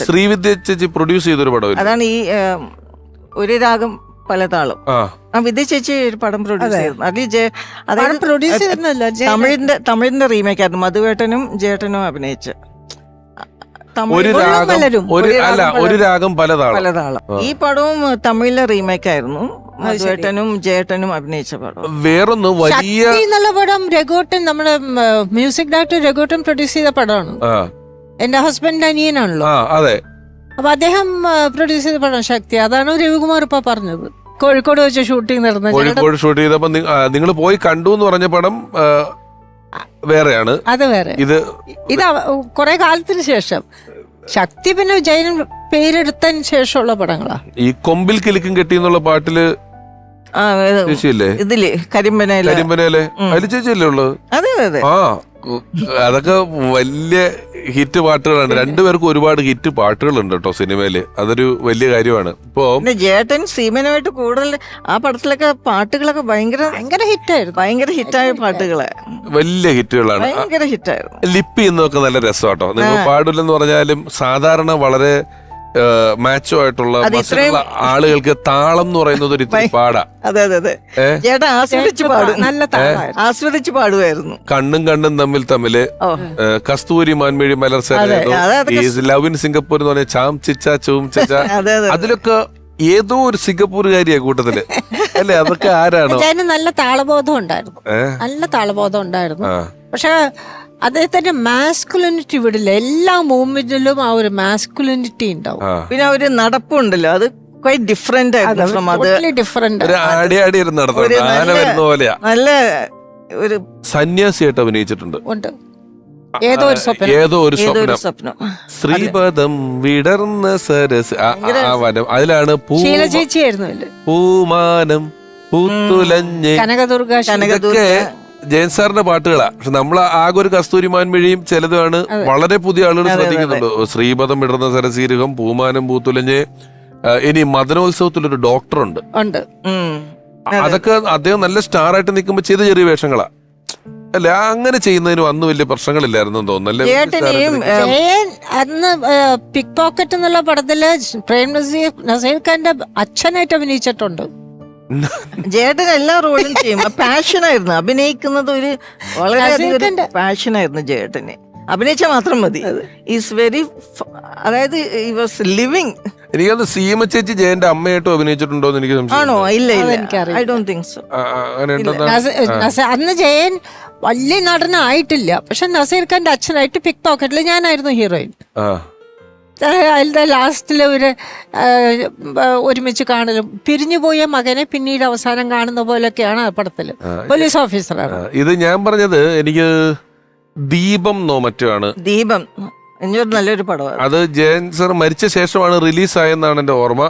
ശ്രീവിദ്യ ചേച്ചി പ്രൊഡ്യൂസ് ചെയ്തൊരു പടം അതാണ് ഈ ഏം, ഒരു രാഗം പല താളും ആ. ആ വിദ്യ ചേച്ചി ഒരു പടം പ്രൊഡ്യൂസ് ചെയ്തിരുന്നു. അതിൽ ജെ അതായത് പ്രൊഡ്യൂസ് ചെയ്യുന്നല്ല തമിഴിന്റെ തമിഴിന്റെ റീമേക്ക് ആയിരുന്നു മധുവേട്ടനും ജേട്ടനും അഭിനയിച്ച. ഒരു രാഗം പലരും. ഒരു ഒരു അല്ല രാഗം ഒരു രാഗം പലതാളം. പലതാളം. ഈ പടവും തമിഴിലെ റീമേക്ക് ആയിരുന്നു മധുവേട്ടനും ജേട്ടനും അഭിനയിച്ച പടം വേറൊന്ന് വലിയ ശക്തി എന്നുള്ള പടം രഘോട്ടൻ നമ്മുടെ മ്യൂസിക് ഡയറക്ടർ രഘോട്ടൻ പ്രൊഡ്യൂസ് ചെയ്ത പടമാണ്. ആ. എന്റെ ഹസ്ബൻഡ് അനിയനാണല്ലോ. ആ അതെ. അപ്പൊ അദ്ദേഹം പ്രൊഡ്യൂസ് ചെയ്ത പടം ശക്തി. അതാണ് രവികുമാർ ഇപ്പൊ പറഞ്ഞത്. കോഴിക്കോട് വെച്ച് ഷൂട്ടിംഗ് നടന്നത് കോഴിക്കോട് ഷൂട്ട് ചെയ്തപ്പോ നിങ്ങൾ പോയി കണ്ടു എന്ന് പറഞ്ഞ പടം വേറെയാണ്. അത് വേറെ. ഇത് ഇത് കുറെ കാലത്തിന് ശേഷം. ശക്തി പിന്നെ ജയൻ പേരെടുത്തതിന് ശേഷമുള്ള പടങ്ങളാ. ഈ കൊമ്പിൽ കിലുക്കും കെട്ടി എന്നുള്ള പാട്ടിൽ ചേച്ചിയല്ലേ? ഇതിൽ കരിമ്പനയിലെ. കരിമ്പനയിലെ. അതിൽ ചേച്ചിയല്ലേ ഉള്ളത്? അതെ അതെ. ആ. അതൊക്കെ വലിയ ഹിറ്റ് പാട്ടുകളാണ്. രണ്ടുപേർക്കും ഒരുപാട് ഹിറ്റ് പാട്ടുകളുണ്ട് കേട്ടോ സിനിമയിൽ. അതൊരു വലിയ കാര്യമാണ്. ഇപ്പോ ജേട്ടൻ സീമനുമായിട്ട് കൂടുതൽ ആ പടത്തിലൊക്കെ പാട്ടുകളൊക്കെ ഭയങ്കര ഭയങ്കര ഹിറ്റായിരുന്നു. ഭയങ്കര ഹിറ്റായ പാട്ടുകൾ. വലിയ ഹിറ്റുകളാണ്. ഭയങ്കര ഹിറ്റായിരുന്നു. ലിപ്പ് ചെയ്യുന്നതൊക്കെ നല്ല രസമാട്ടോ. നിങ്ങൾ പാടില്ലെന്ന് പറഞ്ഞാലും സാധാരണ വളരെ മാച്ചോ ആയിട്ടുള്ള ആളുകൾക്ക് താളം എന്ന് പറയുന്നത് ഒരു പാടാ. അതെ അതെ അതെ. ചേട്ടാ ആസ്വദിച്ച് പാടും. നല്ല ആസ്വദിച്ച് പാടുമായിരുന്നു കണ്ണും കണ്ണും തമ്മിൽ തമ്മിൽ കസ്തൂരി മാൻമേഴി അതൊക്കെ ലവ് ഇൻ സിംഗപ്പൂർ എന്ന് പറഞ്ഞ ചാം ചിച്ച ചൂം ചിച്ച. അതെ അതെ അതിലൊക്കെ ഏതോ ഒരു സിംഗപ്പൂരുകാരിയാ കൂട്ടത്തിൽ. അല്ലെ? അതൊക്കെ ആരാണ്? നല്ല താളബോധം ഉണ്ടായിരുന്നു. നല്ല താളബോധം ഉണ്ടായിരുന്നു. പക്ഷെ അദ്ദേഹത്തിന്റെ മാസ്കുലിനിറ്റി വിടില്ല. എല്ലാ മൂവ്മെന്റിലും ആ ഒരു മാസ്കുലിനിറ്റി ഉണ്ടാവും. ആ. പിന്നെ ഒരു നടപ്പുണ്ടല്ലോ. അത് ഡിഫറെന്റ് നല്ല- വരുന്ന പോലെയാ. നല്ല ഒരു സന്യാസിയായിട്ട് അഭിനയിച്ചിട്ടുണ്ട്. ഉണ്ട്. ഏതോ ഒരു സ്വപ്നം. ഏതോ ഒരു സ്വപ്നം. ശ്രീപദം വിടർന്ന സരസ്. വനം. അതിലാണ് പൂമാനം പൂത്തുലഞ്ഞ് കനകദുർഗ. ഇതൊക്കെ ജയൻ സാറിന്റെ പാട്ടുകളാ. പക്ഷെ നമ്മൾ ആകെ ഒരു കസ്തൂരിമാൻ വഴിയും ചിലതാണ് വളരെ പുതിയ ആളുകൾ ശ്രദ്ധിക്കുന്നുണ്ട്. ശ്രീപദം ഇടുന്ന സരസീരകം പൂമാനം പൂത്തുലഞ്ഞ് ഇനി മദനോത്സവത്തിലൊരു ഡോക്ടറുണ്ട്. ഉണ്ട്. അതൊക്കെ അദ്ദേഹം നല്ല സ്റ്റാർ ആയിട്ട് നിൽക്കുമ്പോൾ ചെയ്ത ചെറിയ വേഷങ്ങളാ. അല്ല അങ്ങനെ ചെയ്യുന്നതിന് അന്ന് വലിയ പ്രശ്നങ്ങളില്ലായിരുന്നു തോന്നുന്നു. അന്ന് പിക് പോക്കറ്റ് എന്നുള്ള പടത്തിൽ പ്രേം നസീർ നസീർ ഖാന്റെ അച്ഛനായിട്ട് അഭിനയിച്ചിട്ടുണ്ട്. ജേട്ടൻ എല്ലാ റോളും ചെയ്യും. പാഷനായിരുന്നു. അഭിനയിക്കുന്നത് ഒരു വളരെയധികം പാഷൻ പാഷനായിരുന്നു ജേട്ടന്. അഭിനയിച്ചാൽ മാത്രം മതി. ഈസ് വെരി അതായത് ഈ വാസ് ലിവിങ് എനിക്കത് സീമ ചേച്ചി ജയന്റെ അമ്മയായിട്ടും അഭിനയിച്ചിട്ടുണ്ടോ എന്ന് എനിക്ക് ആണോ? ഇല്ല. ഐ ഡോണ്ട് തിങ്ക് സോ അന്ന് ജയൻ വലിയ നടനായിട്ടില്ല. പക്ഷെ നസീർ ഖാന്റെ അച്ഛനായിട്ട് പിക് പോക്കറ്റിൽ ഞാനായിരുന്നു ഹീറോയിൻ ആ ലാസ്റ്റിൽ ലാസ്റ്റിൽ ഒരു ഒരുമിച്ച് കാണലും. പിരിഞ്ഞു പോയ മകനെ പിന്നീട് അവസാനം കാണുന്ന പോലെയൊക്കെയാണ് ആ പടത്തിൽ പോലീസ് ഓഫീസറാണ്. ഇത് ഞാൻ പറഞ്ഞത് എനിക്ക് ദീപം നോ മറ്റാണ് ആണ്. ദീപം. നല്ലൊരു പടമാണ്. അത് ജയൻ സർ മരിച്ച ശേഷമാണ് റിലീസ് ആയെന്നാണ് എന്റെ ഓർമ്മ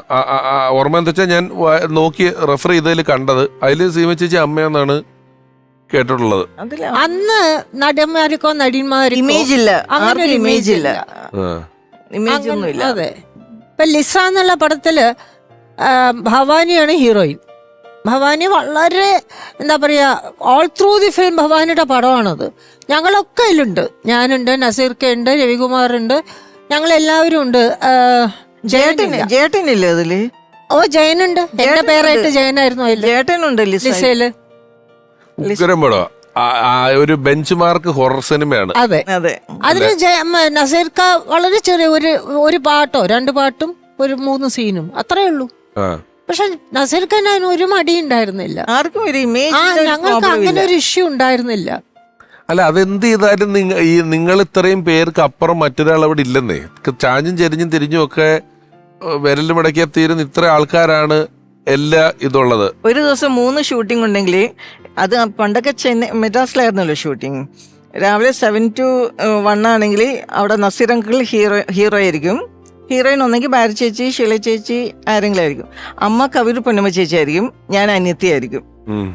ഓർമ്മ എന്താ വെച്ചാൽ ഞാൻ നോക്കി റെഫർ ചെയ്തതിൽ കണ്ടത്. അതിൽ സീമ ചേച്ചി അമ്മയെന്നാണ് കേട്ടിട്ടുള്ളത്. അന്ന് നടന്മാർക്കോ നടിമാർക്കോ ഇമേജ് ഇല്ല. അങ്ങനെ ഇമേജ് ഇല്ല. ആ. ഇമേജ് ഒന്നുമില്ല. അതെ. ഇപ്പൊ ലിസ എന്നുള്ള പടത്തിൽ ഭവാനിയാണ് ഹീറോയിൻ. ഭവാനി വളരെ എന്താ പറയാ ഓൾ ത്രൂ ദി ഫിലിം ഭവാനിയുടെ പടമാണത്. ഞങ്ങളൊക്കെ അതിലുണ്ട്. ഞാനുണ്ട് നസീർക്ക ഉണ്ട് രവികുമാർ ഉണ്ട്. ഞങ്ങൾ എല്ലാവരും ഉണ്ട് ജേട്ടനില്ലേ അതിൽ? ഓ ജയനുണ്ട്. എന്റെ. പേരായിട്ട് ജയനായിരുന്നു ജേട്ടനുണ്ട് ലിസ. ലിസയിൽ. ഉഗ്രം. ഒരു ബെഞ്ച് മാർക്ക് ഹൊറർ സിനിമയാണ്. അതെ. അതെ. അതിന് വളരെ ചെറിയ ഒരു ഒരു പാട്ടോ രണ്ട് പാട്ടും ഒരു മൂന്ന് സീനും അത്രേ ഉള്ളൂ. പക്ഷെ നസീർ ഖാൻ അതിന് ഒരു മടി ഉണ്ടായിരുന്നില്ല. ആർക്കും ഒരു ഇമേജ് ഞങ്ങൾക്ക് അങ്ങനെ ഒരു ഇഷ്യൂ ഉണ്ടായിരുന്നില്ല. അല്ല അതെന്ത് ചെയ്താലും നിങ്ങൾ ഈ നിങ്ങൾ ഇത്രയും പേർക്ക് അപ്പുറം മറ്റൊരാൾ അവിടെ ഇല്ലെന്നേ. ചാഞ്ഞും ചെരിഞ്ഞും തിരിഞ്ഞും ഒക്കെ വിരലും മടക്കിയാൽ തീരുന്ന ഇത്ര ആൾക്കാരാണ് എല്ലാ ഇതുള്ളത്. ഒരു ദിവസം മൂന്ന് ഷൂട്ടിംഗ് ഉണ്ടെങ്കിൽ അത് പണ്ടൊക്കെ ചെന്നൈ മെഡ്രാസിലായിരുന്നല്ലോ ഷൂട്ടിംഗ് രാവിലെ സെവൻ ടു വൺ ആണെങ്കിൽ അവിടെ നസീർ അങ്കിൾ ഹീറോ ഹീറോ ആയിരിക്കും. ഹീറോയിൻ ഒന്നെങ്കിൽ ഭാര്യ ചേച്ചി ഷീല ചേച്ചി ആരെങ്കിലും ആയിരിക്കും. അമ്മ കവിർ പൊന്നമ്മ ചേച്ചി ആയിരിക്കും. ഞാൻ അനിയത്തി ആയിരിക്കും. ഉം.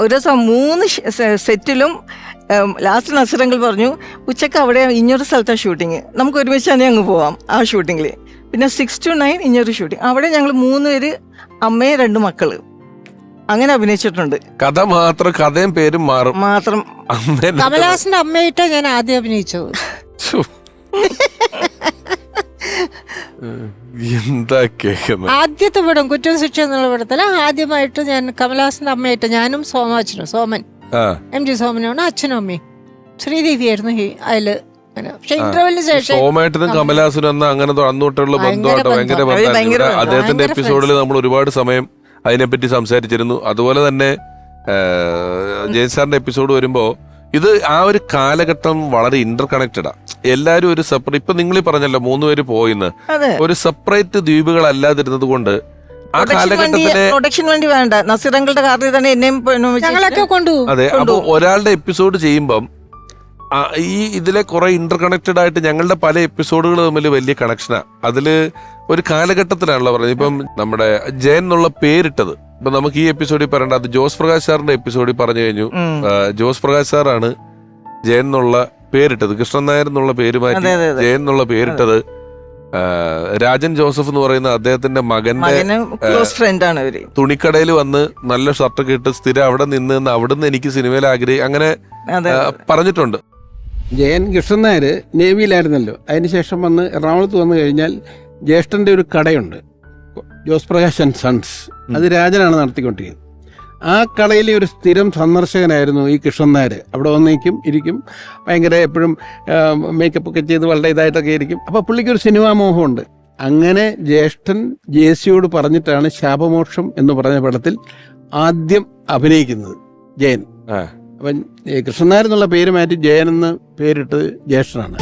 ഒരു ദിവസം മൂന്ന് സെറ്റിലും ലാസ്റ്റ് നസീർ പറഞ്ഞു ഉച്ചയ്ക്ക് അവിടെ ഇഞ്ഞൊരു സ്ഥലത്താണ് ഷൂട്ടിങ് നമുക്ക് ഒരുമിച്ച് തന്നെ അങ്ങ് പോവാം ആ ഷൂട്ടിങ്ങിൽ പിന്നെ സിക്സ് ടു നയൻ ഇഞ്ഞൊരു ഷൂട്ടിങ് അവിടെ ഞങ്ങൾ മൂന്ന് പേര് അമ്മയും രണ്ട് മക്കൾ. അങ്ങനെ അഭിനയിച്ചിട്ടുണ്ട്. കഥ മാത്രം കഥയും പേരും മാറും. മാത്രം. അമ്മേനെ- കമലഹാസന്റെ അമ്മയായിട്ടാ ഞാൻ ആദ്യം അഭിനയിച്ചത്. ഛു. എന്താ കേൾക്കുന്നത്? ആദ്യത്തെ പടം കുറ്റം ശിക്ഷ എന്നുള്ള പടത്തിൽ ആദ്യമായിട്ട് ഞാൻ കമലഹാസന്റെ അമ്മയായിട്ട് ഞാനും സോമാച്ചനും സോമൻ. ആ. എം ജി സോമനാണ് അച്ഛനും അമ്മയും. ശ്രീദേവിയായിരുന്നു ആയിരുന്നു അതിൽ അങ്ങനെ. പക്ഷെ ഇന്റർവെല്ലിന് ശേഷം സോമായിട്ടും കമലഹാസനും അന്ന് അങ്ങനെ തൊ- അന്ന് തൊട്ടുള്ള ഭയങ്കര ബന്ധമായിട്ട്? ഭയങ്കര ഇവിടെ. അദ്ദേഹത്തിന്റെ ഭയങ്കര എപ്പിസോഡിൽ നമ്മൾ ഒരുപാട് സമയം അതിനെപ്പറ്റി സംസാരിച്ചിരുന്നു. അതുപോലെ തന്നെ ജയൻ സാറിന്റെ എപ്പിസോഡ് വരുമ്പോ ഇത് ആ ഒരു കാലഘട്ടം വളരെ ഇന്റർ കണക്റ്റഡാ എല്ലാരും ഒരു സെപ്പറേറ്റ് ഇപ്പൊ നിങ്ങൾ പറഞ്ഞല്ലോ മൂന്ന് പേര് പോയിന്ന്. ഒരു സെപ്പറേറ്റ് ദ്വീപുകളല്ലാതിരുന്നത് കൊണ്ട് ആ പ്രൊഡക്ഷൻ വേണ്ടി പ്രൊഡക്ഷൻ വേണ്ടി കാറിൽ തന്നെ എന്നെയും അതെ അപ്പൊ ഒരാളുടെ എപ്പിസോഡ് ചെയ്യുമ്പം ഈ ഇതിലെ കുറെ ഇന്റർ കണക്റ്റഡ് ആയിട്ട് ഞങ്ങളുടെ പല എപ്പിസോഡുകൾ തമ്മിൽ വലിയ കണക്ഷനാ അതിൽ ഒരു കാലഘട്ടത്തിലാണല്ലോ പറഞ്ഞത്. ഇപ്പം നമ്മുടെ ജയൻ എന്നുള്ള പേരിട്ടത്. ഇപ്പൊ നമുക്ക് ഈ എപ്പിസോഡിൽ പറയേണ്ട അത് ജോസ് പ്രകാശ് സാറിന്റെ എപ്പിസോഡിൽ പറഞ്ഞു കഴിഞ്ഞു. ജോസ് പ്രകാശ് സാറാണ് ജയൻ എന്നുള്ള പേരിട്ടത്. കൃഷ്ണൻ നായർ എന്നുള്ള പേര് മാറ്റി. ജയൻ എന്നുള്ള പേരിട്ടത്. രാജൻ ജോസഫ് എന്ന് പറയുന്ന അദ്ദേഹത്തിന്റെ മകന്റെ മകന് ക്ലോസ് ഫ്രണ്ട് ആണ് അവർ തുണിക്കടയിൽ വന്ന് നല്ല ഷർട്ടൊക്കെ ഇട്ട് സ്ഥിരം അവിടെ നിന്ന് നിന്ന് അവിടുന്ന് എനിക്ക് സിനിമയിൽ ആഗ്രഹി അങ്ങനെ പറഞ്ഞിട്ടുണ്ട്. ജയൻ കൃഷ്ണൻ നായർ നേവിയിലായിരുന്നല്ലോ. അതിനുശേഷം വന്ന് എറണാകുളത്ത് വന്നു കഴിഞ്ഞാൽ ജ്യേഷ്ഠന്റെ ഒരു കടയുണ്ട്. Jose Prakash and sons. അത് രാജനാണ് നടത്തിക്കൊണ്ടിരിക്കുന്നത്. ആ കടയിലെ ഒരു സ്ഥിരം സന്ദർശകനായിരുന്നു ഈ കൃഷ്ണൻ നായർ. അവിടെ വന്നേക്കും ഇരിക്കും. ഭയങ്കര എപ്പോഴും മേക്കപ്പ് ഒക്കെ ചെയ്ത് വളരെ ഇതായിട്ടൊക്കെ ഇരിക്കും. അപ്പോൾ പുള്ളിക്ക് ഒരു സിനിമാ മോഹമുണ്ട്. അങ്ങനെ ജ്യേഷ്ഠൻ ജെ സിയോട് പറഞ്ഞിട്ടാണ് ശാപമോക്ഷം എന്ന് പറഞ്ഞ പടത്തിൽ ആദ്യം അഭിനയിക്കുന്നത് ജയൻ. ആ. അപ്പം കൃഷ്ണനായർ എന്നുള്ള പേര് മാറ്റി ജയൻ എന്ന് പേരിട്ട് ജ്യേഷ്ഠനാണ്.